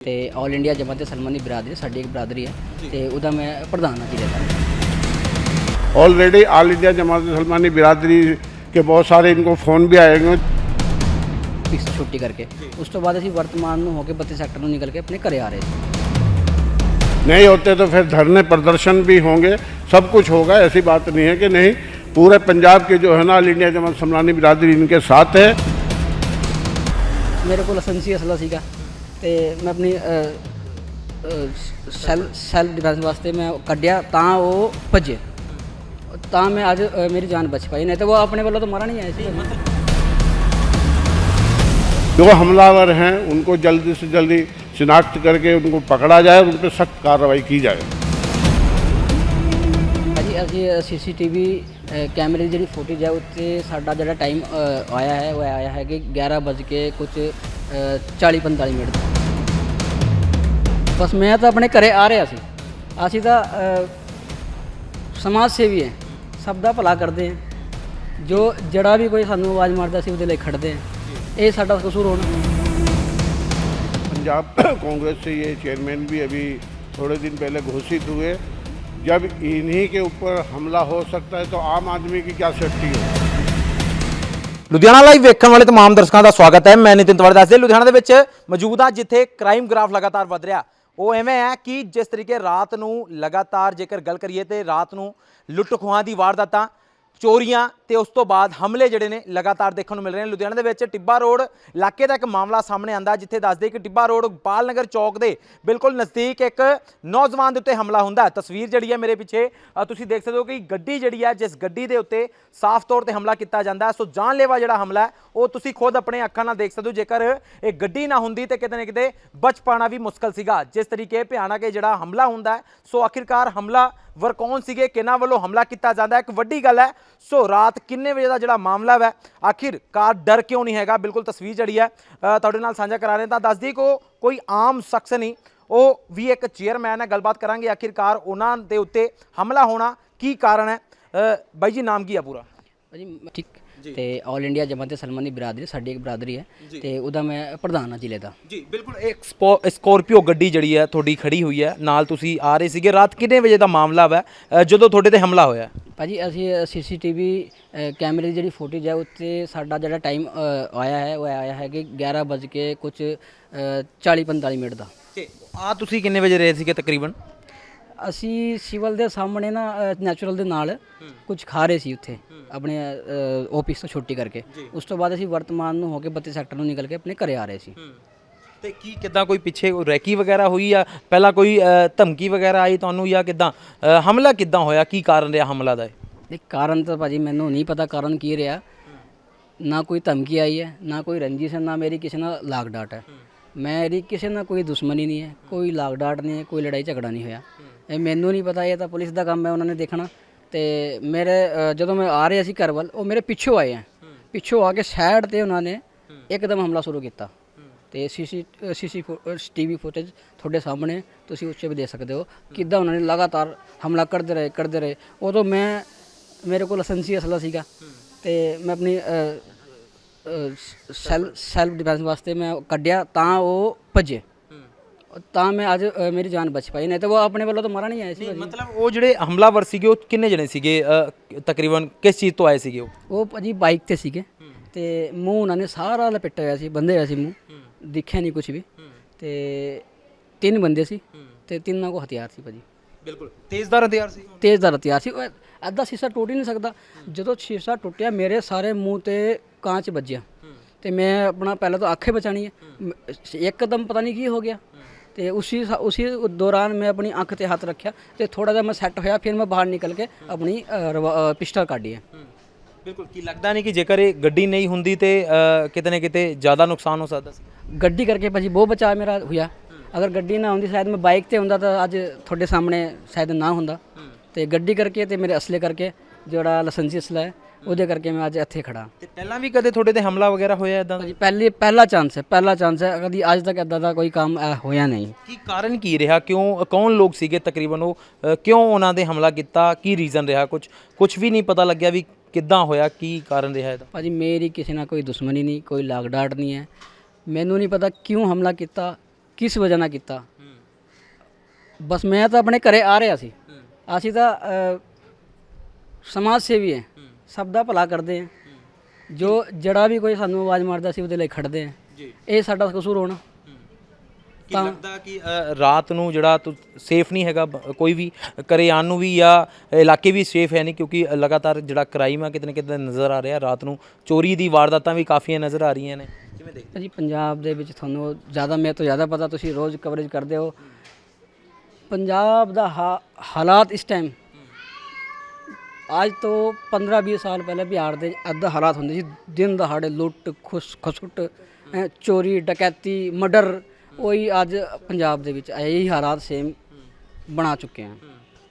ਤੇ all India ਜਮਾਤ ਸਲਮਾਨੀ ਬਰਾਦਰੀ ਸਾਡੀ ਇੱਕ ਬਰਾਦਰੀ ਹੈ ਤੇ ਉਹਦਾ ਮੈਂ ਪ੍ਰਧਾਨ ਹਾਂ ਜ਼ਿਲ੍ਹੇ ਦਾ already all India Jamat Salmani Biradari के बहुत सारे इनको फ़ोन भी आएंगे ਇਸ ਛੁੱਟੀ ਕਰਕੇ ਉਸ ਤੋਂ ਬਾਅਦ ਅਸੀਂ ਵਰਤਮਾਨ ਨੂੰ ਹੋ ਕੇ 32 ਸੈਕਟਰ ਨੂੰ ਨਿਕਲ ਕੇ ਆਪਣੇ ਘਰੇ ਆ ਰਹੇ ਸੀ नहीं होते तो फिर धरने प्रदर्शन भी होंगे सब कुछ होगा ऐसी बात नहीं है कि नहीं पूरे पंजाब के जो है ना ऑल इंडिया जमात सलमानी बिरादरी इनके साथ है ਮੇਰੇ ਕੋਲ ਲਾਇਸੈਂਸੀ ਅਸਲਾ ਸੀਗਾ ਤੇ ਮੈਂ ਆਪਣੀ ਅ, ਅ, ਸੈਲ ਸੈਲਫ ਡਿਫੈਂਸ ਵਾਸਤੇ ਮੈਂ ਕੱਢਿਆ ਤਾਂ ਉਹ ਭੱਜੇ ਤਾਂ ਮੈਂ ਅੱਜ ਅ, ਮੇਰੀ ਜਾਨ ਬਚ ਪਾਈ ਨਹੀਂ ਤਾਂ ਉਹ ਆਪਣੇ ਵੱਲੋਂ ਤਾਂ ਮਰਨ ਨਹੀਂ ਆਏ ਸੀ जो हमलावर हैं उनको जल्दी से जल्दी शिनाख्त करके उनको पकड़ा जाए और उन पर सख्त कार्रवाई की जाए ਹਾਂਜੀ ਅਸੀਂ ਸੀਸੀਟੀਵੀ ਕੈਮਰੇ ਦੀ ਜਿਹੜੀ ਫੁਟੇਜ ਹੈ ਉੱਤੇ ਸਾਡਾ ਜਿਹੜਾ ਟਾਈਮ ਆਇਆ ਹੈ ਉਹ ਆਇਆ ਹੈ ਕਿ 11 ਵੱਜ ਕੇ ਕੁਝ 40 45 ਮਿੰਟ ਬਸ ਮੈਂ ਤਾਂ ਆਪਣੇ ਘਰੇ ਆ ਰਿਹਾ ਸੀ ਅਸੀਂ ਤਾਂ ਅ, ਸਮਾਜ ਸੇਵੀ ਹੈ ਸਭ ਦਾ ਭਲਾ ਕਰਦੇ ਹਾਂ ਜੋ ਜਿਹੜਾ ਵੀ ਕੋਈ ਸਾਨੂੰ ਆਵਾਜ਼ ਮਾਰਦਾ ਸੀ ਉਹਦੇ ਲਈ ਖੜਦੇ ਹਾਂ ਇਹ ਸਾਡਾ ਕਸੂਰ ਹੋਣਾ पंजाब कांग्रेस से ये चेयरमैन भी अभी थोड़े दिन पहले घोषित हुए जब इन्हीं के ऊपर हमला हो सकता है तो आम आदमी की क्या सेफ्टी है ਲੁਧਿਆਣਾ ਲਾਈਵ ਵੇਖਣ ਵਾਲੇ तमाम ਦਰਸ਼ਕਾਂ ਦਾ ਸਵਾਗਤ ਹੈ ਮੈਂ ਨਿਤਿਨ ਤਵੜ ਦੱਸਦੇ ਲੁਧਿਆਣਾ ਦੇ ਵਿੱਚ ਮੌਜੂਦ ਹਾਂ ਜਿੱਥੇ ਕ੍ਰਾਈਮ ਗ੍ਰਾਫ ਲਗਾਤਾਰ ਵਧ ਰਿਹਾ ਉਹ ਐਵੇਂ ਹੈ ਕਿ ਜਿਸ ਤਰੀਕੇ ਰਾਤ ਨੂੰ ਲਗਾਤਾਰ ਜੇਕਰ ਗੱਲ ਕਰੀਏ ਤੇ ਰਾਤ ਨੂੰ ਲੁੱਟ ਖੋਹਾਂ ਦੀ ਵਾਰਦਾਤਾਂ ਚੋਰੀਆਂ ਤੇ ਉਸ ਤੋਂ ਬਾਅਦ ਹਮਲੇ ਜਿਹੜੇ ਨੇ ਲਗਾਤਾਰ ਦੇਖਣ ਨੂੰ ਮਿਲ ਰਹੇ ਨੇ। ਲੁਧਿਆਣਾ ਦੇ ਵਿੱਚ ਟਿੱਬਾ ਰੋਡ ਇਲਾਕੇ ਦਾ ਇੱਕ ਮਾਮਲਾ ਸਾਹਮਣੇ ਆਂਦਾ ਜਿੱਥੇ ਦੱਸਦੇ ਕਿ ਟਿੱਬਾ ਰੋਡ ਬਾਲ ਨਗਰ ਚੌਕ ਦੇ ਬਿਲਕੁਲ ਨਜ਼ਦੀਕ ਇੱਕ ਨੌਜਵਾਨ ਦੇ ਉੱਤੇ ਹਮਲਾ ਹੁੰਦਾ ਹੈ। ਤਸਵੀਰ ਜਿਹੜੀ ਹੈ ਮੇਰੇ ਪਿੱਛੇ ਤੁਸੀਂ ਦੇਖ ਸਕਦੇ ਹੋ ਕਿ ਗੱਡੀ ਜਿਹੜੀ ਹੈ, ਜਿਸ ਗੱਡੀ ਦੇ ਉੱਤੇ ਸਾਫ਼ ਤੌਰ ਤੇ ਹਮਲਾ ਕੀਤਾ ਜਾਂਦਾ ਹੈ। ਸੋ ਜਾਨਲੇਵਾ ਜਿਹੜਾ ਹਮਲਾ ਹੈ, ਉਹ ਤੁਸੀਂ ਖੁਦ ਆਪਣੇ ਅੱਖਾਂ ਨਾਲ ਦੇਖ ਸਕਦੇ ਹੋ। ਜੇਕਰ ਇਹ ਗੱਡੀ ਨਾ ਹੁੰਦੀ ਤੇ ਕਿਤੇ ਨਾ ਕਿਤੇ ਬਚ ਪਾਣਾ ਵੀ ਮੁਸ਼ਕਲ ਸੀਗਾ। ਜਿਸ ਤਰੀਕੇ ਭਿਆਨਕ ਇਹ ਜਿਹੜਾ ਹਮਲਾ ਹੁੰਦਾ ਸੋ ਆਖਿਰਕਾਰ ਹਮਲਾ ਵਰ ਕੌਣ ਸੀਗੇ, ਕਿਹਨਾਂ ਵੱਲੋਂ ਹਮਲਾ ਕੀਤਾ ਜਾਂਦਾ ਇੱਕ ਵੱਡੀ ਗੱਲ ਹੈ ਸੋ ਰਾਤ ਕਿੰਨੇ ਵਜੇ ਦਾ ਜਿਹੜਾ ਮਾਮਲਾ ਹੈ ਆਖਿਰ ਕਾਰ ਡਰ ਕਿਉਂ ਨਹੀਂ ਹੈਗਾ? ਬਿਲਕੁਲ ਤਸਵੀਰ ਜਿਹੜੀ ਹੈ ਤੁਹਾਡੇ ਨਾਲ ਸਾਂਝਾ ਕਰਾ ਰਹੇ। ਤਾਂ ਦੱਸਦੀ ਕੋ ਕੋਈ ਆਮ ਸ਼ਖਸ ਨਹੀਂ ਉਹ ਵੀ ਇੱਕ ਚੇਅਰਮੈਨ ਹੈ। ਗੱਲਬਾਤ ਕਰਾਂਗੇ ਆਖਿਰਕਾਰ ਉਹਨਾਂ ਦੇ ਉੱਤੇ ਹਮਲਾ ਹੋਣਾ ਕੀ ਕਾਰਨ ਹੈ? ਬਾਈ ਜੀ ਨਾਮ ਕੀ ਆ ਪੂਰਾ? ਮੈਂ- ਠੀਕ। ਤੇ ਆਲ ਇੰਡੀਆ ਜਮਾਤ ਸਲਮਾਨੀ ਬਰਾਦਰੀ ਸਾਡੀ ਇੱਕ ਬਰਾਦਰੀ ਹੈ। ਤੇ ਉਹਦਾ ਮੈਂ ਪ੍ਰਧਾਨ ਹਾਂ ਜ਼ਿਲ੍ਹੇ ਦਾ। ਜੀ ਬਿਲਕੁਲ। ਇੱਕ ਸਕੋਰਪੀਓ ਗੱਡੀ ਜਿਹੜੀ ਹੈ ਤੁਹਾਡੀ ਖੜੀ ਹੋਈ ਹੈ। ਨਾਲ ਤੁਸੀਂ ਆ ਰਹੇ ਸੀਗੇ। ਰਾਤ ਕਿੰਨੇ ਵਜੇ ਦਾ ਮਾਮਲਾ ਹੈ ਜਦੋਂ ਤੁਹਾਡੇ ਤੇ ਹਮਲਾ ਹੋਇਆ? ਭਾਜੀ ਅਸੀਂ ਸੀਸੀਟੀਵੀ ਕੈਮਰੇ ਦੀ ਜਿਹੜੀ ਫੁਟੇਜ ਹੈ ਉੱਤੇ ਸਾਡਾ ਜਿਹੜਾ ਟਾਈਮ ਆਇਆ ਹੈ ਉਹ ਆਇਆ ਹੈ ਕਿ 11 ਵੱਜ ਕੇ ਕੁਝ 40 45 ਮਿੰਟ ਦਾ। ਤੇ ਆ ਤੁਸੀਂ ਕਿੰਨੇ ਵਜੇ ਰਹੇ ਸੀਗੇ ਤਕਰੀਬਨ? ਅਸੀਂ ਸਿਵਲ ਦੇ ਸਾਹਮਣੇ ਨਾ ਨੈਚੁਰਲ ਦੇ ਨਾਲ ਕੁਝ ਖਾ ਰਹੇ ਸੀ ਉੱਥੇ ਆਪਣੇ ਆਫਿਸ ਤੋਂ ਛੁੱਟੀ ਕਰਕੇ। ਉਸ ਤੋਂ ਬਾਅਦ ਅਸੀਂ ਵਰਤਮਾਨ ਨੂੰ ਹੋ ਕੇ 32 ਸੈਕਟਰ ਨੂੰ ਨਿਕਲ ਕੇ ਆਪਣੇ ਘਰੇ ਆ ਰਹੇ ਸੀ। ਤੇ ਕੀ ਕਿਦਾਂ ਕੋਈ ਪਿੱਛੇ ਕੋਈ ਰੈਕੀ ਵਗੈਰਾ ਹੋਈ ਆ? ਪਹਿਲਾਂ ਕੋਈ ਅ, ਧਮਕੀ ਵਗੈਰਾ ਆਈ ਤੁਹਾਨੂੰ ਜਾਂ ਕਿਦਾਂ? ਹਮਲਾ ਕਿਦਾਂ ਹੋਇਆ? ਕੀ ਕਾਰਨ ਰਿਹਾ ਹਮਲਾ ਦਾ ਇਹ? ਇਹ ਕਾਰਨ ਤਾਂ ਭਾਜੀ ਮੈਨੂੰ ਨਹੀਂ ਪਤਾ ਕਾਰਨ ਕੀ ਰਿਹਾ। ਨਾ ਕੋਈ ਧਮਕੀ ਆਈ ਹੈ ਨਾ ਕੋਈ ਰੰਜਿਸ਼ ਹੈ ਨਾ ਮੇਰੀ ਕਿਸੇ ਨਾਲ ਲਾਗ ਡਾਟ ਹੈ। ਮੇਰੀ ਕਿਸੇ ਨਾਲ ਕੋਈ ਦੁਸ਼ਮਣੀ ਨਹੀਂ ਹੈ ਕੋਈ ਲਾਗ ਡਾਟ ਨਹੀਂ ਹੈ ਕੋਈ ਲੜਾਈ ਝਗੜਾ ਨਹੀਂ ਹੋਇਆ। ਇਹ ਮੈਨੂੰ ਨਹੀਂ ਪਤਾ ਇਹ ਤਾਂ ਪੁਲਿਸ ਦਾ ਕੰਮ ਹੈ ਉਹਨਾਂ ਨੇ ਦੇਖਣਾ। ਤੇ ਮੇਰੇ ਅ, ਜਦੋਂ ਮੈਂ ਆ ਰਿਹਾ ਸੀ ਘਰ ਵੱਲ ਉਹ ਮੇਰੇ ਪਿੱਛੋਂ ਆਏ ਹੈ ਪਿੱਛੋਂ ਆ ਕੇ ਸਾਈਡ ਤੇ ਉਹਨਾਂ ਨੇ ਇੱਕਦਮ ਹਮਲਾ ਸ਼ੁਰੂ ਕੀਤਾ। ਤੇ ਸੀਸੀ ਸੀਸੀ ਟੀਵੀ ਫੁਟੇਜ ਤੁਹਾਡੇ ਸਾਹਮਣੇ ਤੁਸੀਂ ਉਸ 'ਚ ਵੀ ਦੇਖ ਸਕਦੇ ਹੋ। ਕਿੱਦਾਂ ਉਹਨਾਂ ਨੇ ਲਗਾਤਾਰ ਹਮਲਾ ਕਰਦੇ ਰਹੇ ਕਰਦੇ ਰਹੇ। ਉਦੋਂ ਮੈਂ ਮੇਰੇ ਕੋਲ ਲਾਇਸੈਂਸੀ ਅਸਲਾ ਸੀਗਾ ਤੇ ਮੈਂ ਆਪਣੀ ਸੈਲ ਸੈਲਫ ਡਿਫੈਂਸ ਵਾਸਤੇ ਮੈਂ ਕੱਢਿਆ ਤਾਂ ਉਹ ਭੱਜੇ। ਤਾਂ ਮੈਂ ਅੱਜ ਮੇਰੀ ਜਾਨ ਬਚ ਪਾਈ। ਨਹੀਂ ਤਾਂ ਉਹ ਆਪਣੇ ਵੱਲੋਂ ਤਾਂ ਮਰਨ ਨਹੀਂ ਆਏ ਸੀ। ਮਤਲਬ ਉਹ ਜਿਹੜੇ ਹਮਲਾਵਰ ਸੀਗੇ ਉਹ ਕਿੰਨੇ ਜਣੇ ਸੀਗੇ? ਤਕਰੀਬਨ ਕਿਸ ਚੀਜ਼ ਤੋਂ ਆਏ ਸੀਗੇ ਉਹ? ਉਹ ਭਾਜੀ ਬਾਈਕ ਤੇ ਸੀਗੇ। ਤੇ ਮੂੰਹ ਉਹਨਾਂ ਨੇ ਸਾਰਾ ਲਪੇਟਿਆ ਹੋਇਆ ਸੀ ਬੰਦੇ ਹੋਇਆ ਸੀ ਮੂੰਹ। ਦਿਖਿਆ ਨਹੀਂ ਕੁਝ ਵੀ। ਤੇ ਤਿੰਨ ਬੰਦੇ ਸੀ ਤੇ ਤਿੰਨਾਂ ਕੋ ਹਥਿਆਰ ਸੀ ਭਾਜੀ। ਬਿਲਕੁਲ। ਤੇਜ਼ਦਾਰ ਹਥਿਆਰ ਸੀ? ਤੇਜ਼ਦਾਰ ਹਥਿਆਰ ਸੀ। ਅੱਧਾ ਸ਼ੀਸ਼ਾ ਟੁੱਟ ਹੀ ਨਹੀਂ ਸਕਦਾ। ਜਦੋਂ ਸ਼ੀਸ਼ਾ ਟੁੱਟਿਆ ਮੇਰੇ ਸਾਰੇ ਮੂੰਹ ਤੇ ਕਾਂਚ ਵੱਜਿਆ। ਤੇ ਮੈਂ ਆਪਣਾ ਪਹਿਲਾਂ ਤਾਂ ਅੱਖੇ ਬਚਾਣੀ ਹੈ। ਇੱਕਦਮ ਪਤਾ ਨਹੀਂ ਕੀ ਹੋ ਗਿਆ। ਤੇ ਉਸੇ ਉਸੇ ਦੌਰਾਨ ਮੈਂ ਆਪਣੀ ਅੱਖ ਤੇ ਹੱਥ ਰੱਖਿਆ। ਤੇ ਥੋੜਾ ਜਿਹਾ ਮੈਂ ਸੈੱਟ ਹੋਇਆ ਫਿਰ ਮੈਂ ਬਾਹਰ ਨਿਕਲ ਕੇ ਆਪਣੀ ਪਿਸਟਲ ਕੱਢੀ ਹੈ। ਬਿਲਕੁਲ ਕੀ ਲੱਗਦਾ ਨਹੀਂ ਕਿ ਜੇਕਰ ਇਹ ਗੱਡੀ ਨਹੀਂ ਹੁੰਦੀ ਤੇ ਕਿਤੇ ਨਾ ਕਿਤੇ ਜ਼ਿਆਦਾ ਨੁਕਸਾਨ ਹੋ ਸਕਦਾ ਸੀ? ਗੱਡੀ ਕਰਕੇ ਭਾਜੀ ਬਹੁਤ ਬਚਾਅ ਮੇਰਾ ਹੋਇਆ। ਅਗਰ ਗੱਡੀ ਨਾ ਹੁੰਦੀ ਸ਼ਾਇਦ ਮੈਂ ਬਾਈਕ ਤੇ ਹੁੰਦਾ ਤਾਂ ਅੱਜ ਤੁਹਾਡੇ ਸਾਹਮਣੇ ਸ਼ਾਇਦ ਨਾ ਹੁੰਦਾ। ਤੇ ਗੱਡੀ ਕਰਕੇ ਤੇ ਮੇਰੇ ਅਸਲੇ ਕਰਕੇ ਜਿਹੜਾ ਲਾਇਸੈਂਸੀ ਅਸਲਾ ਹੈ ਉਹਦੇ ਕਰਕੇ ਮੈਂ ਅੱਜ ਇੱਥੇ ਖੜਾ ਤੇ ਪਹਿਲਾਂ ਵੀ ਕਦੇ ਤੁਹਾਡੇ ਤੇ ਹਮਲਾ ਵਗੈਰਾ ਹੋਇਆ ਇਦਾਂ ਭਾਜੀ ਪਹਿਲੀ ਪਹਿਲਾ ਚਾਂਸ ਹੈ ਪਹਿਲਾ ਚਾਂਸ ਹੈ। ਕਦੀ ਅੱਜ ਤੱਕ ਇਦਾਂ ਦਾ ਕੋਈ ਕੰਮ ਹੋਇਆ ਨਹੀਂ। ਕੀ ਕਾਰਨ ਕੀ ਰਿਹਾ? ਕਿਉਂ ਕੌਣ ਲੋਕ ਸੀਗੇ ਤਕਰੀਬਨ ਉਹ? ਕਿਉਂ ਉਹਨਾਂ ਦੇ ਹਮਲਾ ਕੀਤਾ? ਕੀ ਰੀਜ਼ਨ ਰਿਹਾ? ਕੁਝ ਕੁਝ ਵੀ ਨਹੀਂ ਪਤਾ ਲੱਗਿਆ ਵੀ ਕਿੱਦਾਂ ਹੋਇਆ? ਕੀ ਕਾਰਨ ਰਿਹਾ ਇਹਦਾ? ਭਾਜੀ ਮੇਰੀ ਕਿਸੇ ਨਾਲ ਕੋਈ ਦੁਸ਼ਮਣੀ ਨਹੀਂ ਕੋਈ ਲਾਗ ਡਾਟ ਨਹੀਂ ਹੈ। ਮੈਨੂੰ ਨਹੀਂ ਪਤਾ ਕਿਉਂ ਹਮਲਾ ਕੀਤਾ ਕਿਸ ਵਜ੍ਹਾ ਨਾਲ ਕੀਤਾ। ਬਸ ਮੈਂ ਤਾਂ ਆਪਣੇ ਘਰੇ ਆ ਰਿਹਾ ਸੀ। ਅਸੀਂ ਤਾਂ ਸਮਾਜ ਸੇਵੀ ਹੈ। ਸਭ ਦਾ ਭਲਾ ਕਰਦੇ ਹਾਂ। ਜੋ ਜਿਹੜਾ ਵੀ ਕੋਈ ਸਾਨੂੰ ਆਵਾਜ਼ ਮਾਰਦਾ ਸੀ ਉਹਦੇ ਲਈ ਖੜਦੇ ਹਾਂ। ਜੀ। ਇਹ ਸਾਡਾ ਕਸੂਰ ਹੋਣਾ। ਕੀ ਲੱਗਦਾ ਕਿ ਅ, ਰਾਤ ਨੂੰ ਜਿਹੜਾ ਸੇਫ ਨਹੀਂ ਹੈਗਾ ਬ- ਕੋਈ ਵੀ ਘਰੇ ਆਉਣ ਨੂੰ ਵੀ ਜਾਂ ਇਲਾਕੇ ਵੀ ਸੇਫ ਹੈ ਨਹੀਂ ਕਿਉਂਕਿ ਲਗਾਤਾਰ ਜਿਹੜਾ ਕ੍ਰਾਈਮ ਆ ਕਿਤੇ ਨਾ ਕਿਤੇ ਨਜ਼ਰ ਆ ਰਿਹਾ ਰਾਤ ਨੂੰ ਚੋਰੀ ਦੀ ਵਾਰਦਾਤਾਂ ਵੀ ਕਾਫੀਆਂ ਨਜ਼ਰ ਆ ਰਹੀਆਂ ਨੇ। ਕਿਵੇਂ ਦੇਖਦੇ ਜੀ ਪੰਜਾਬ ਦੇ ਵਿੱਚ ਤੁਹਾਨੂੰ ਜ਼ਿਆਦਾ ਮੇਰੇ ਤੋਂ ਜ਼ਿਆਦਾ ਪਤਾ ਤੁਸੀਂ ਰੋਜ਼ ਕਵਰੇਜ ਕਰਦੇ ਹੋ। ਪੰਜਾਬ ਦਾ ਹਾ- ਹਾਲਾਤ ਇਸ ਟਾਈਮ ਅੱਜ ਤੋਂ 15-20 ਸਾਲ ਪਹਿਲੇ ਬਿਹਾਰ ਦੇ ਅੱਧ ਹਾਲਾਤ ਹੁੰਦੇ ਸੀ। ਦਿਨ ਦਹਾੜੇ ਲੁੱਟ ਖੁਸ ਖਸੁੱਟ ਹੈਂ, ਚੋਰੀ ਡਕੈਤੀ ਮਰਡਰ ਉਹੀ ਅੱਜ ਪੰਜਾਬ ਦੇ ਵਿੱਚ ਇਹੀ ਹਾਲਾਤ ਸੇਮ ਬਣਾ ਚੁੱਕੇ ਆ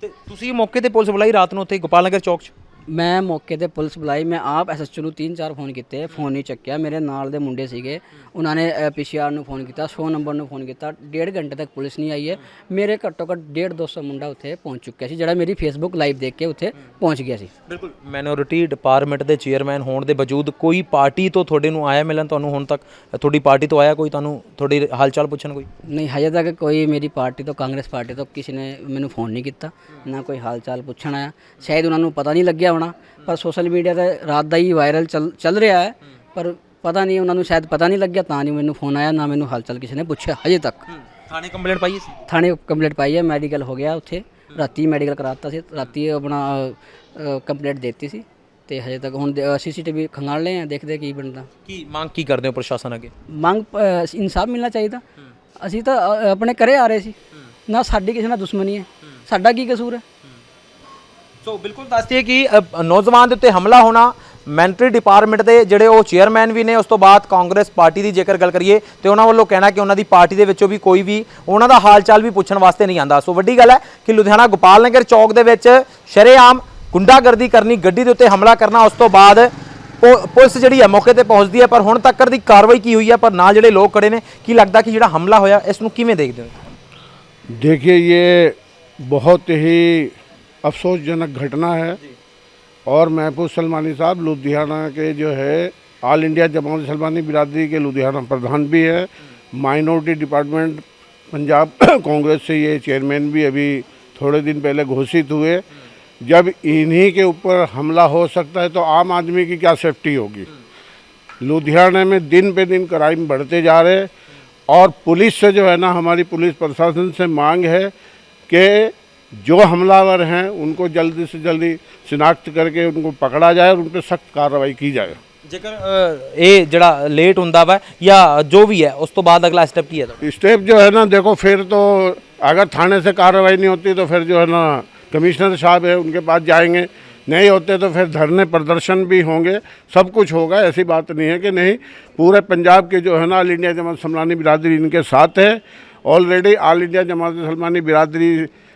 ਤੇ ਤੁਸੀਂ ਮੌਕੇ ਤੇ ਪੁਲਿਸ ਬੁਲਾਈ ਰਾਤ ਨੂੰ ਉੱਥੇ ਗੋਪਾਲ ਨਗਰ ਚੌਕ 'ਚ? ਮੈਂ ਮੌਕੇ ਤੇ ਪੁਲਿਸ ਬੁਲਾਈ ਮੈਂ ਆਪ ਐਸਐਚਓ ਨੂੰ ਤਿੰਨ ਚਾਰ ਫੋਨ ਕੀਤੇ ਫੋਨ ਨਹੀਂ ਚੱਕਿਆ। ਮੇਰੇ ਨਾਲ ਦੇ ਮੁੰਡੇ ਸੀਗੇ ਉਹਨਾਂ ਨੇ ਪੀਸੀਆਰ ਨੂੰ ਫੋਨ ਕੀਤਾ 100 ਨੰਬਰ ਨੂੰ ਫੋਨ ਕੀਤਾ। ਡੇਢ ਘੰਟੇ ਤੱਕ ਪੁਲਿਸ ਨਹੀਂ ਆਈ ਹੈ ਮੇਰੇ ਘੱਟੋ ਘੱਟ 1.5 200 ਮੁੰਡਾ ਉੱਥੇ ਪਹੁੰਚ ਚੁੱਕਿਆ ਸੀ ਜਿਹੜਾ ਮੇਰੀ ਫੇਸਬੁੱਕ ਲਾਈਵ ਦੇਖ ਕੇ ਉੱਥੇ ਪਹੁੰਚ ਗਿਆ ਸੀ। ਬਿਲਕੁਲ। ਮਾਈਨੋਰਿਟੀ ਡਿਪਾਰਟਮੈਂਟ ਦੇ ਚੇਅਰਮੈਨ ਹੋਣ ਦੇ ਬਾਵਜੂਦ ਕੋਈ ਪਾਰਟੀ ਤੋਂ ਤੁਹਾਡੇ ਨੂੰ ਆਇਆ ਮਿਲਣ ਤੁਹਾਨੂੰ ਹੁਣ ਤੱਕ? ਤੁਹਾਡੀ ਪਾਰਟੀ ਤੋਂ ਆਇਆ ਕੋਈ ਤੁਹਾਨੂੰ ਤੁਹਾਡੀ ਹਾਲਚਾਲ ਪੁੱਛਣ ਕੋਈ? ਨਹੀਂ ਹਜੇ ਤੱਕ ਕੋਈ ਮੇਰੀ ਪਾਰਟੀ ਤੋਂ ਕਾਂਗਰਸ ਪਾਰਟੀ ਤੋਂ ਕਿਸੇ ਨੇ ਮੈਨੂੰ ਫੋਨ ਨਹੀਂ ਕੀਤਾ ਨਾ ਕੋਈ ਹਾਲ ਚਾਲ ਪੁੱਛਣ ਆਇਆ। ਸ਼ਾਇਦ ਉਹਨਾਂ ਨੂੰ ਪਤਾ ਨਹੀਂ ਲੱਗਿਆ ਹੋਣਾ। ਪਰ ਸੋਸ਼ਲ ਮੀਡੀਆ ਤੇ ਰਾਤ ਦਾ ਹੀ ਵਾਇਰਲ ਚੱਲ ਰਿਹਾ ਹੈ। ਪਰ ਪਤਾ ਨਹੀਂ ਉਹਨਾਂ ਨੂੰ ਸ਼ਾਇਦ ਪਤਾ ਨਹੀਂ ਲੱਗਿਆ ਤਾਂ ਨਹੀਂ ਮੈਨੂੰ ਫੋਨ ਆਇਆ ਨਾ ਮੈਨੂੰ ਹਾਲ ਚਾਲ ਕਿਸੇ ਨੇ ਪੁੱਛਿਆ ਹਜੇ ਤੱਕ। ਥਾਣੇ ਕੰਪਲੇਂਟ ਪਾਈ ਸੀ? ਥਾਣੇ ਕੰਪਲੀਟ ਪਾਈ ਹੈ ਮੈਡੀਕਲ ਹੋ ਗਿਆ ਉੱਥੇ। ਰਾਤੀ ਮੈਡੀਕਲ ਕਰਾਤਾ ਸੀ ਰਾਤੀ ਆਪਣਾ ਕੰਪਲੀਟ ਦਿੱਤੀ ਸੀ। ਤੇ ਹਜੇ ਤੱਕ ਹੁਣ ਸੀਸੀਟੀਵੀ ਖੰਗਾਲ ਲਏ ਆ ਦੇਖਦੇ ਕੀ ਬਣਦਾ। ਕੀ ਮੰਗ ਕੀ ਕਰਦੇ ਹੋ ਪ੍ਰਸ਼ਾਸਨ ਅੱਗੇ? ਮੰਗ ਇਨਸਾਫ ਮਿਲਣਾ ਚਾਹੀਦਾ। ਅਸੀਂ ਤਾਂ ਆਪਣੇ ਘਰੇ ਆ ਰਹੇ ਸੀ। ਨਾ ਸਾਡੀ ਕਿਸੇ ਨਾਲ ਦੁਸ਼ਮਣੀ ਹੈ। ਸਾਡਾ ਕੀ ਕਸੂਰ ਹੈ? ਸੋ ਬਿਲਕੁਲ ਦੱਸਦੀ ਕਿ ਨੌਜਵਾਨ ਦੇ ਉੱਤੇ ਹਮਲਾ ਹੋਣਾ ਮੈਂਟਰੀ ਡਿਪਾਰਟਮੈਂਟ ਦੇ ਜਿਹੜੇ ਉਹ ਚੇਅਰਮੈਨ ਵੀ ਨੇ, ਉਸ ਤੋਂ ਬਾਅਦ ਕਾਂਗਰਸ ਪਾਰਟੀ ਦੀ ਜੇਕਰ ਗੱਲ ਕਰੀਏ, ਤੇ ਉਹਨਾਂ ਵੱਲੋਂ ਕਹਿਣਾ ਕਿ ਉਹਨਾਂ ਦੀ ਪਾਰਟੀ ਦੇ ਵਿੱਚੋਂ ਵੀ ਕੋਈ ਵੀ ਉਹਨਾਂ ਦਾ ਹਾਲ ਚਾਲ ਵੀ ਪੁੱਛਣ ਵਾਸਤੇ ਨਹੀਂ ਆਂਦਾ। ਸੋ ਵੱਡੀ ਗੱਲ ਹੈ ਕਿ ਲੁਧਿਆਣਾ ਗੋਪਾਲ ਨਗਰ ਚੌਕ ਦੇ ਵਿੱਚ ਸ਼ਰੇਆਮ ਗੁੰਡਾਗਰਦੀ ਕਰਨੀ, ਗੱਡੀ ਦੇ ਉੱਤੇ ਹਮਲਾ ਕਰਨਾ, ਉਸ ਤੋਂ ਬਾਅਦ ਪੁਲਿਸ ਜਿਹੜੀ ਹੈ ਮੌਕੇ ਤੇ ਪਹੁੰਚਦੀ ਹੈ, ਪਰ ਹੁਣ ਤੱਕ ਦੀ ਕਾਰਵਾਈ ਕੀ ਹੋਈ ਹੈ, ਪਰ ਨਾਲ ਜਿਹੜੇ ਲੋਕ ਖੜੇ ਨੇ, ਕੀ ਲੱਗਦਾ ਕਿ ਜਿਹੜਾ ਹਮਲਾ ਹੋਇਆ, ਇਸ ਨੂੰ ਕਿਵੇਂ ਦੇਖਦੇ ਹੋ? ਦੇਖਿਏ, ਇਹ ਬਹੁਤ ਹੀ अफसोसजनक घटना है। और महफूज सलमानी साहब, लुधियाना के जो है ऑल इंडिया जमात सलमानी बिरादरी के लुधियाना प्रधान भी है। माइनॉरिटी डिपार्टमेंट पंजाब कांग्रेस से ये चेयरमैन भी अभी थोड़े दिन पहले घोषित हुए। जब इन्हीं के ऊपर हमला हो सकता है तो आम आदमी की क्या सेफ्टी होगी? लुधियाना में दिन पे दिन क्राइम बढ़ते जा रहे और पुलिस से जो है ना, हमारी पुलिस प्रशासन से मांग है कि जो हमलावर हैं उनको जल्दी से जल्दी शिनाख्त करके उनको पकड़ा जाए और उन पर सख्त कार्रवाई की जाए ਜੇਕਰ ਅ, ਇਹ ਜਿਹੜਾ ਲੇਟ ਹੁੰਦਾ ਵਾ ਜਾਂ ਜੋ ਵੀ ਹੈ ਉਸ ਤੋਂ ਬਾਅਦ ਅਗਲਾ ਸਟੈਪ ਕੀ ਹੈ ਤੁਹਾਡਾ स्टेप जो है ना देखो फिर तो अगर थाने से कार्रवाई नहीं होती तो फिर जो है ना कमिश्नर साहब है उनके पास जाएंगे नहीं होते तो फिर धरने प्रदर्शन भी होंगे सब कुछ होगा ऐसी बात नहीं है कि नहीं पूरे पंजाब के जो है ना ऑल इंडिया जमात सलमानी बिरादरी इनके साथ है already all India Jamat Salmani Biradari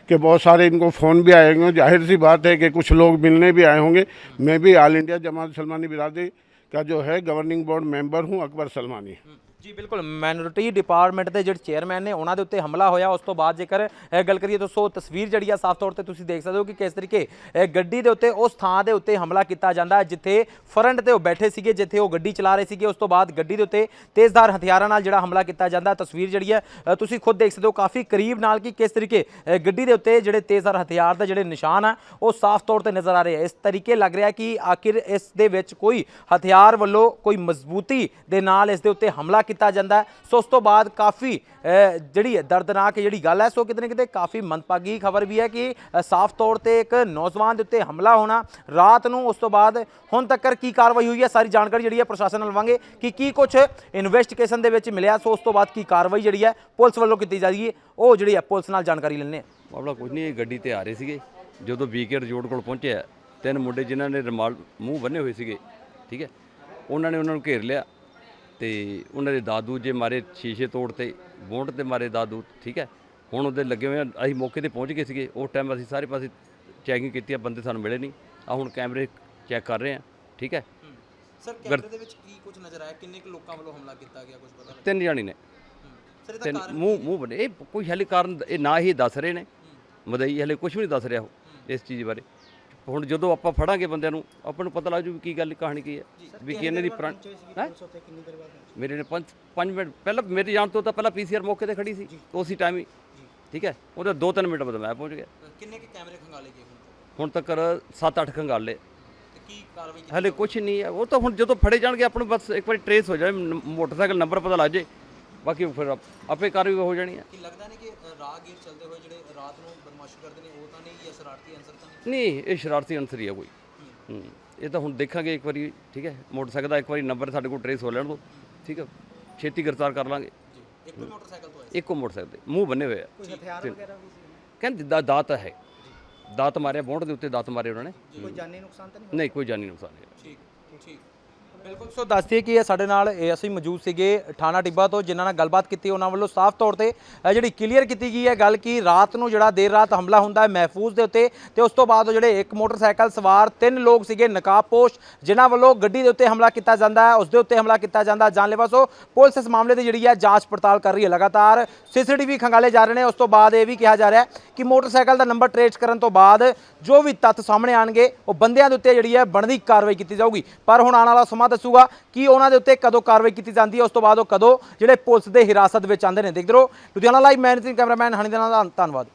के बहुत सारे इनको फ़ोन भी आए होंगे जाहिर सी बात है कि कुछ लोग मिलने भी आए होंगे मैं भी ऑल इंडिया जमात सलमानी बिरादरी का जो है गवर्निंग बोर्ड मेंबर हूँ अकबर सलमानी ਜੀ ਬਿਲਕੁਲ ਮਾਈਨੋਰਿਟੀ ਡਿਪਾਰਟਮੈਂਟ ਦੇ ਜਿਹੜੇ ਚੇਅਰਮੈਨ ਨੇ, ਉਹਨਾਂ ਦੇ ਉੱਤੇ ਹਮਲਾ ਹੋਇਆ। ਉਸ ਤੋਂ ਬਾਅਦ ਜੇਕਰ ਗੱਲ ਕਰੀਏ ਤਾਂ ਸੋ ਤਸਵੀਰ ਜਿਹੜੀ ਆ, ਸਾਫ਼ ਤੌਰ ਤੇ ਤੁਸੀਂ ਦੇਖ ਸਕਦੇ ਹੋ ਕਿ ਕਿਸ ਤਰੀਕੇ ਗੱਡੀ ਦੇ ਉੱਤੇ, ਉਸ ਥਾਂ ਦੇ ਉੱਤੇ ਹਮਲਾ ਕੀਤਾ ਜਾਂਦਾ ਹੈ, ਜਿੱਥੇ ਫਰੰਟ ਤੇ ਉਹ ਬੈਠੇ ਸੀਗੇ, ਜਿੱਥੇ ਉਹ ਗੱਡੀ ਚਲਾ ਰਹੇ ਸੀਗੇ। ਉਸ ਤੋਂ ਬਾਅਦ ਗੱਡੀ ਦੇ ਉੱਤੇ ਤੇਜ਼ਧਾਰ ਹਥਿਆਰਾਂ ਨਾਲ ਜਿਹੜਾ ਹਮਲਾ ਕੀਤਾ ਜਾਂਦਾ ਤਸਵੀਰ ਜਿਹੜੀ ਹੈ ਤੁਸੀਂ ਖੁਦ ਦੇਖ ਸਕਦੇ ਹੋ, ਕਾਫੀ ਕਰੀਬ ਨਾਲ ਕਿ ਕਿਸ ਤਰੀਕੇ ਗੱਡੀ ਦੇ ਉੱਤੇ ਜਿਹੜੇ ਤੇਜ਼ਧਾਰ ਹਥਿਆਰ ਦੇ ਜਿਹੜੇ ਨਿਸ਼ਾਨ ਆ, ਉਹ ਸਾਫ਼ ਤੌਰ ਤੇ ਨਜ਼ਰ ਆ ਰਹੇ ਆ। ਇਸ ਤਰੀਕੇ ਲੱਗ ਰਿਹਾ ਕਿ ਆਖਿਰ ਇਸ ਦੇ ਵਿੱਚ ਕੋਈ ਹਥਿਆਰ ਵੱਲੋਂ ਕੋਈ ਮਜ਼ਬੂਤੀ ਦੇ ਨਾਲ ਇਸ ਦੇ ਉੱਤੇ ਹਮਲਾ ਕੀਤਾ ਜਾਂਦਾ ਹੈ। ਸੋ ਉਸ ਤੋਂ ਬਾਅਦ ਕਾਫੀ ਅ, ਜਿਹੜੀ ਹੈ ਦਰਦਨਾਕ ਜਿਹੜੀ ਗੱਲ ਹੈ ਸੋ ਕਿਤੇ ਨਾ ਕਿਤੇ ਕਾਫੀ ਮੰਦਭਾਗੀ ਖਬਰ ਵੀ ਹੈ ਕਿ ਅ, ਸਾਫ਼ ਤੌਰ ਤੇ ਇੱਕ ਨੌਜਵਾਨ ਦੇ ਉੱਤੇ ਹਮਲਾ ਹੋਣਾ ਰਾਤ ਨੂੰ ਉਸ ਤੋਂ ਬਾਅਦ ਹੁਣ ਤੱਕ ਕੀ ਕਾਰਵਾਈ ਹੋਈ ਹੈ ਸਾਰੀ ਜਾਣਕਾਰੀ ਜਿਹੜੀ ਹੈ ਪ੍ਰਸ਼ਾਸਨ ਨਾਲ ਲਵਾਂਗੇ ਕਿ ਕੀ ਕੁਝ ਇਨਵੈਸਟੀਗੇਸ਼ਨ ਦੇ ਵਿੱਚ ਮਿਲਿਆ ਸੋ ਉਸ ਤੋਂ ਬਾਅਦ ਕੀ ਕਾਰਵਾਈ ਜਿਹੜੀ ਹੈ ਪੁਲਿਸ ਵੱਲੋਂ ਕੀਤੀ ਜਾ ਰਹੀ ਹੈ ਉਹ ਜਿਹੜੀ ਹੈ ਪੁਲਿਸ ਨਾਲ ਜਾਣਕਾਰੀ ਲੈਣੇ ਹਾਂ। ਮਾਮਲਾ ਕੁਝ ਨਹੀਂ ਇਹ ਗੱਡੀ ਤੇ ਆ ਰਹੇ ਸੀਗੇ ਜਦੋਂ ਬੀਕੇ ਰੋਡ ਕੋਲ ਪਹੁੰਚਿਆ ਤਿੰਨ ਮੁੰਡੇ ਜਿਨ੍ਹਾਂ ਨੇ ਰਮਾਲ ਮੂੰਹ ਬੰਨੇ ਹੋਏ ਸੀਗੇ ਠੀਕ ਹੈ ਉਹਨਾਂ ਨੇ ਉਹਨਾਂ ਨੂੰ ਘੇਰ ਲਿਆ ਤੇ ਉਹਨਾਂ ਦੇ ਦਾਦੂ ਜੇ ਮਾਰੇ ਸ਼ੀਸ਼ੇ ਤੋੜ ਤੇ ਬੋਂਡ ਤੇ ਮਾਰੇ ਦਾਦੂ ਠੀਕ ਹੈ? ਹੁਣ ਉਹਦੇ ਲੱਗੇ ਹੋਏ ਆ ਅਸੀਂ ਮੌਕੇ ਤੇ ਪਹੁੰਚ ਗਏ ਸੀਗੇ ਉਸ ਟਾਈਮ ਅਸੀਂ ਸਾਰੇ ਪਾਸੇ ਚੈਕਿੰਗ ਕੀਤੀ ਆ ਬੰਦੇ ਸਾਨੂੰ ਮਿਲੇ ਨਹੀਂ। ਆ ਹੁਣ ਕੈਮਰੇ ਚੈੱਕ ਕਰ ਰਹੇ ਆ ਠੀਕ ਹੈ? ਸਰ ਕੈਮਰੇ ਦੇ ਵਿੱਚ ਕੀ ਕੁਝ ਨਜ਼ਰ ਆਇਆ? ਕਿੰਨੇ ਕੁ ਲੋਕਾਂ ਵੱਲੋਂ ਹਮਲਾ ਕੀਤਾ ਗਿਆ ਕੁਝ ਪਤਾ ਤਿੰਨ ਜਾਣੀ ਨੇ। ਸਰ ਤਿੰਨ ਮੂੰਹ ਮੂੰਹ ਬੰਨੇ। ਇਹ ਕੋਈ ਹਾਲੇ ਕਾਰਨ ਇਹ ਨਾ ਹੀ ਦੱਸ ਰਹੇ ਨੇ। ਮਦਈ ਹਲੇ ਕੁਝ ਵੀ ਨਹੀਂ ਦੱਸ ਰਿਹਾ ਉਹ ਇਸ ਚੀਜ਼ ਬਾਰੇ। ਹੁਣ ਜਦੋਂ ਆਪਾਂ ਫੜਾਂਗੇ ਬੰਦਿਆਂ ਨੂੰ ਆਪਾਂ ਨੂੰ ਪਤਾ ਲੱਗ ਜੂ ਕੀ ਗੱਲ ਕਹਾਣੀ ਕੀ ਹੈ। ਵੀ ਕਿ ਇਹਨਾਂ ਦੀ ਪ੍ਰਾਣ ਹੈਂ? ਮੇਰੇ ਨੇ 5 5 ਮਿੰਟ ਪਹਿਲਾਂ ਮੇਰੇ ਜਾਣ ਤੋਂ ਤਾਂ ਪਹਿਲਾਂ ਪੀਸੀਆਰ ਮੌਕੇ ਤੇ ਖੜੀ ਸੀ ਉਸੇ ਟਾਈਮ ਹੀ। ਠੀਕ ਹੈ? ਉਹਦੇ 2-3 ਮਿੰਟ ਬਾਅਦ ਮੈਂ ਪਹੁੰਚ ਗਿਆ। ਕਿੰਨੇ ਕੇ ਕੈਮਰੇ ਖੰਗਾਲੇ ਗਏ ਹੁਣ ਤੱਕ? 7-8 ਖੰਗਾਲੇ। ਤੇ ਕੀ ਕਾਰਵਾਈ ਹਲੇ ਕੁਝ ਨਹੀਂ ਹੈ। ਉਹ ਤਾਂ ਹੁਣ ਜਦੋਂ ਫੜੇ ਜਾਣਗੇ ਆਪਾਂ ਨੂੰ ਬਸ ਇੱਕ ਵਾਰੀ ਟਰੇਸ ਹੋ ਨ- ਮੋਟਰਸਾਈਕਲ ਨੰਬਰ ਪਤਾ ਲੱਗ ਜੇ ਬਾਕੀ ਫਿਰ ਆਪ- ਆਪੇ ਕਾਰਵਾਈ ਹੋ ਜਾਣੀ ਹੈ। ਕੀ ਲੱਗਦਾ ਨਹੀਂ ਕਿ ਰਾਹਗੀਰ ਚੱਲਦੇ ਹੋਏ ਜਿਹੜੇ ਰਾਤ ਨੂੰ ਬਦਮਾਸ਼ੀ ਕਰਦੇ ਨੇ ਉਹ ਤਾਂ ਨਹੀਂ ਜਾਂ ਸ਼ਰਾਰਤੀ ਅੰਸਰ ਤਾਂ ਨਹੀਂ? ਨਹੀਂ ਇਹ ਸ਼ਰਾਰਤੀ ਅਨਸਰ ਹੀ ਹੈ ਕੋਈ। ਹੂੰ। ਇਹ ਤਾਂ ਹੁਣ ਦੇਖਾਂਗੇ ਇੱਕ ਵਾਰੀ ਠੀਕ ਹੈ? ਮੋਟਰਸਾਈਕਲ ਦਾ ਇੱਕ ਵਾਰੀ ਨੰਬਰ ਸਾਡੇ ਕੋਲ ਟਰੇਸ ਹੋ ਲੈਣ ਦੋ ਠੀਕ ਹੈ? ਛੇਤੀ ਗ੍ਰਿਫਤਾਰ ਕਰ ਲਾਂਗੇ। ਜੀ ਇੱਕ ਮੋਟਰਸਾਈਕਲ ਤੋਂ ਇੱਕੋ ਮੋਟਰਸਾਈਕਲ ਤੇ ਮੂੰਹ ਬੰਨੇ ਹੋਏ ਆ। ਕੋਈ ਹਥਿਆਰ ਵਗੈਰਾ ਵੀ ਸੀ ਕਹਿੰਦੇ ਦਾ ਦਾਤ ਹੈ। ਦਾਤ ਮਾਰਿਆ ਬੌਂਡ ਦੇ ਉੱਤੇ ਦਾਤ ਮਾਰੇ ਉਹਨਾਂ ਨੇ। ਕੋਈ ਜਾਨੀ ਨੁਕਸਾਨ ਤਾਂ ਨਹੀਂ ਨਹੀਂ ਕੋਈ ਜਾਨੀ ਨੁਕਸਾਨ ਨਹੀਂ ਠੀਕ ਠੀਕ। ਬਿਲਕੁਲ, ਸੋ ਦੱਸਦੀ ਕਿ ਇਹ ਸਾਡੇ ਨਾਲ, ਇਹ ਅਸੀਂ ਮੌਜੂਦ ਸੀਗੇ ਠਾਣਾ ਟਿੱਬਾ ਤੋਂ, ਜਿਨ੍ਹਾਂ ਨਾਲ ਗੱਲਬਾਤ ਕੀਤੀ, ਉਹਨਾਂ ਵੱਲੋਂ ਸਾਫ਼ ਤੌਰ ਤੇ ਇਹ ਜਿਹੜੀ ਕਲੀਅਰ ਕੀਤੀ ਗਈ ਹੈ ਗੱਲ ਕਿ ਰਾਤ ਨੂੰ ਜਿਹੜਾ ਦੇਰ ਰਾਤ ਹਮਲਾ ਹੁੰਦਾ ਹੈ ਮਹਿਫੂਜ਼ ਦੇ ਉੱਤੇ, ਤੇ ਉਸ ਤੋਂ ਬਾਅਦ ਉਹ ਜਿਹੜੇ ਇੱਕ ਮੋਟਰਸਾਈਕਲ ਸਵਾਰ ਤਿੰਨ ਲੋਕ ਸੀਗੇ ਨਕਾਬਪੋਸ਼ ਜਿਨ੍ਹਾਂ ਵੱਲੋਂ ਗੱਡੀ ਦੇ ਉੱਤੇ ਹਮਲਾ ਕੀਤਾ ਜਾਂਦਾ ਹੈ, ਉਸ ਦੇ ਉੱਤੇ ਹਮਲਾ ਕੀਤਾ ਜਾਂਦਾ ਜਾਨਲੇਵਾ, ਸੋ ਪੁਲਿਸ ਇਸ ਮਾਮਲੇ ਦੀ ਜਿਹੜੀ ਹੈ ਜਾਂਚ ਪੜਤਾਲ ਕਰ ਰਹੀ ਹੈ ਲਗਾਤਾਰ। ਸੀਸੀਟੀਵੀ ਖੰਗਾਲੇ ਜਾ ਰਹੇ ਨੇ, ਉਸ ਤੋਂ ਬਾਅਦ ਇਹ ਵੀ ਕਿਹਾ ਜਾ ਰਿਹਾ ਹੈ ਕਿ ਮੋਟਰਸਾਈਕਲ ਦਾ ਨੰਬਰ ਟਰੇਸ ਕਰਨ ਤੋਂ ਬਾਅਦ ਜੋ ਵੀ ਤੱਥ ਸਾਹਮਣੇ ਆਣਗੇ ਉਹ ਬੰਦਿਆਂ ਦੇ ਉੱਤੇ ਜਿਹੜੀ ਹੈ ਬਣਦੀ ਕਾਰਵਾਈ ਕੀਤੀ ਜਾਊਗੀ। ਪਰ ਹੁਣ ਆਉਣ ਵਾਲਾ ਸਮਾਂ ਦੱਸੂਗਾ ਕਿ ਉਹਨਾਂ ਦੇ ਉੱਤੇ ਕਦੋਂ ਕਾਰਵਾਈ ਕੀਤੀ ਜਾਂਦੀ ਹੈ, ਉਸ ਤੋਂ ਬਾਅਦ ਉਹ ਕਦੋਂ ਜਿਹੜੇ ਪੁਲਿਸ ਦੇ ਹਿਰਾਸਤ ਵਿੱਚ ਆਉਂਦੇ ਨੇ। ਦੇਖਦੇ ਰਹੋ, Ludhiana live managing cameraman Honey ਦੇ ਨਾਲ, ਧੰਨਵਾਦ।